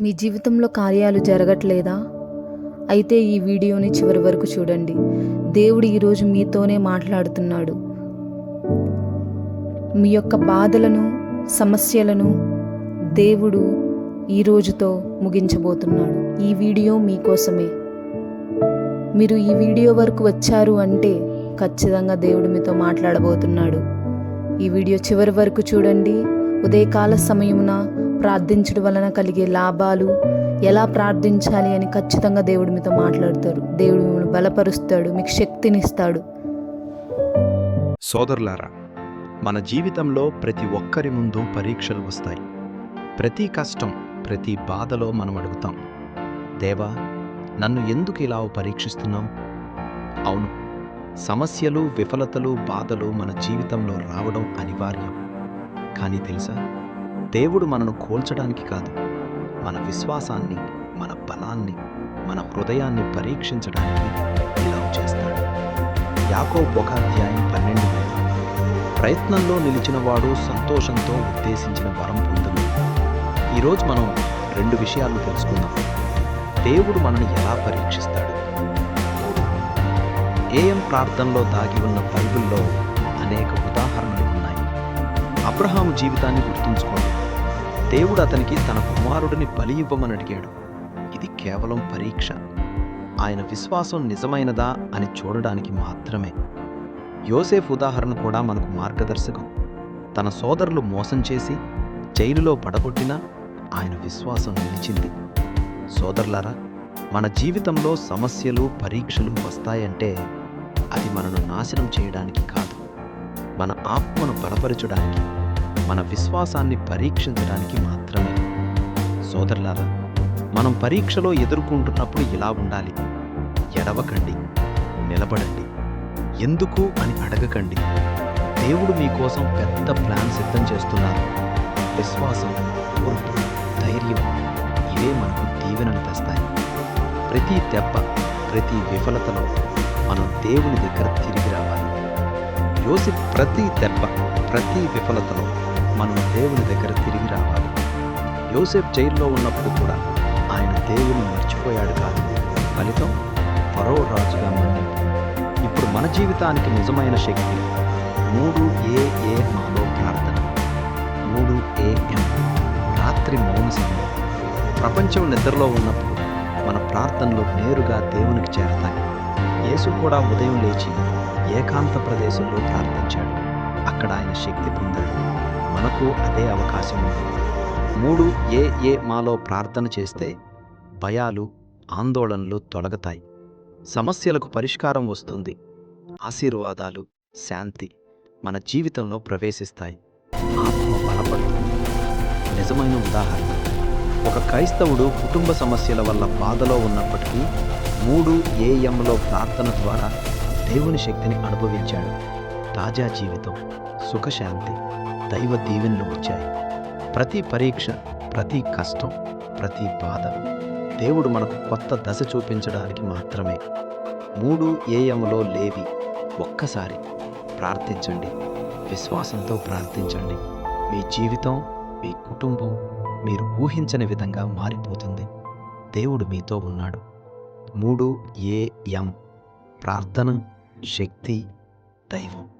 మీ జీవితంలో కార్యాలు జరగట్లేదా? అయితే ఈ వీడియోని చివరి వరకు చూడండి. దేవుడు ఈరోజు మీతోనే మాట్లాడుతున్నాడు. మీ యొక్క బాధలను సమస్యలను దేవుడు ఈ రోజుతో ముగించబోతున్నాడు. ఈ వీడియో మీకోసమే. మీరు ఈ వీడియో వరకు వచ్చారు అంటే ఖచ్చితంగా దేవుడు మీతో మాట్లాడబోతున్నాడు. ఈ వీడియో చివరి వరకు చూడండి. ఉదయకాల సమయమున ప్రార్థించడం వలన కలిగే లాభాలు ఎలా ప్రార్థించాలి అని ఖచ్చితంగా దేవుడు మీతో మాట్లాడతారు దేవుడు మిమ్మల్ని బలపరుస్తాడు మీకు శక్తినిస్తాడు. సోదరులారా మన జీవితంలో ప్రతి ఒక్కరి ముందు పరీక్షలు వస్తాయి. ప్రతి కష్టం ప్రతి బాధలో మనం అడుగుతాం దేవా నన్ను ఎందుకు ఇలా పరీక్షిస్తున్నాం అవును సమస్యలు విఫలతలు బాధలు మన జీవితంలో రావడం అనివార్యం. కానీ తెలుసా? దేవుడు మనను కోల్చడానికి కాదు మన విశ్వాసాన్ని మన బలాన్ని మన హృదయాన్ని పరీక్షించడానికి ఇలా చేస్తాడు. యాకో ఒక అధ్యాయం పన్నెండు వేల ప్రయత్నంలో నిలిచినవాడు సంతోషంతో ఉద్దేశించిన వరం పొందును. ఈరోజు మనం రెండు విషయాలు తెలుసుకుందాం. దేవుడు మనని ఎలా పరీక్షిస్తాడు? ఏఎం ప్రార్థనలో దాగి ఉన్న బైబిల్లో అనేక ఉదాహరణలు ఉన్నాయి. అబ్రహాము జీవితాన్ని గుర్తుంచుకోండి. దేవుడు అతనికి తన కుమారుడిని బలి ఇవ్వమని అడిగాడు. ఇది కేవలం పరీక్ష. ఆయన విశ్వాసం నిజమైనదా అని చూడడానికి మాత్రమే. యోసేఫ్ ఉదాహరణ కూడా మనకు మార్గదర్శకం. తన సోదరులు మోసం చేసి జైలులో పడగొట్టినా ఆయన విశ్వాసం నిలిచింది. సోదరులారా మన జీవితంలో సమస్యలు పరీక్షలు వస్తాయంటే అది మనను నాశనం చేయడానికి కాదు మన ఆత్మను బలపరచడానికి. మన విశ్వాసాన్ని పరీక్షించడానికి మాత్రమే. సోదరులారా మనం పరీక్షలో ఎదుర్కొంటున్నప్పుడు ఇలా ఉండాలి. ఎడవకండి నిలబడండి. ఎందుకు అని అడగకండి. దేవుడు మీకోసం పెద్ద ప్లాన్ సిద్ధం చేస్తున్నారు. విశ్వాసం పొరుపు ధైర్యం ఇవే మనకు దీవెనలు తెస్తాయి. ప్రతి దెబ్బ ప్రతి విఫలతలో మనం దేవుని దగ్గర తిరిగి రావాలి. యోసిఫ్ ప్రతి దెబ్బ ప్రతి విఫలతలో మనం దేవుని దగ్గర తిరిగి రావాలి. యోసేఫ్ జైల్లో ఉన్నప్పుడు కూడా ఆయన దేవుని మర్చిపోయాడు కాదు. ఫలితం పరో రాజుగా మండింది ఇప్పుడు మన జీవితానికి నిజమైన శక్తి మూడు ఏ ఏ మాలో ప్రార్థన మూడు ఏఎం రాత్రి మౌన సమయం. ప్రపంచం నిద్రలో ఉన్నప్పుడు మన ప్రార్థనలు నేరుగా దేవునికి చేరతాయి. యేసు కూడా ఉదయం లేచి ఏకాంత ప్రదేశంలో ప్రార్థించాడు. అక్కడ ఆయన శక్తి పొందాడు. మనకు అదే అవకాశం ఉంది. మూడు ఏ ఏ మాలో ప్రార్థన చేస్తే భయాలు ఆందోళనలు తొలగతాయి. సమస్యలకు పరిష్కారం వస్తుంది. ఆశీర్వాదాలు శాంతి మన జీవితంలో ప్రవేశిస్తాయి. ఆత్మ బలపడుతుంది నిజమైన ఉదాహరణ. ఒక క్రైస్తవుడు కుటుంబ సమస్యల వల్ల బాధలో ఉన్నప్పటికీ మూడు ఏఎంలో ప్రార్థన ద్వారా దేవుని శక్తిని అనుభవించాడు. తాజా జీవితం సుఖశాంతి. దైవ దీవెనలు వచ్చాయి. ప్రతి పరీక్ష ప్రతి కష్టం ప్రతి బాధ దేవుడు మనకు కొత్త దశ చూపించడానికి మాత్రమే. మూడు ఏఎంలో లేవి. ఒక్కసారి ప్రార్థించండి. విశ్వాసంతో ప్రార్థించండి. మీ జీవితం మీ కుటుంబం మీరు ఊహించని విధంగా మారిపోతుంది. దేవుడు మీతో ఉన్నాడు. మూడు ఏఎం ప్రార్థన శక్తి దైవం.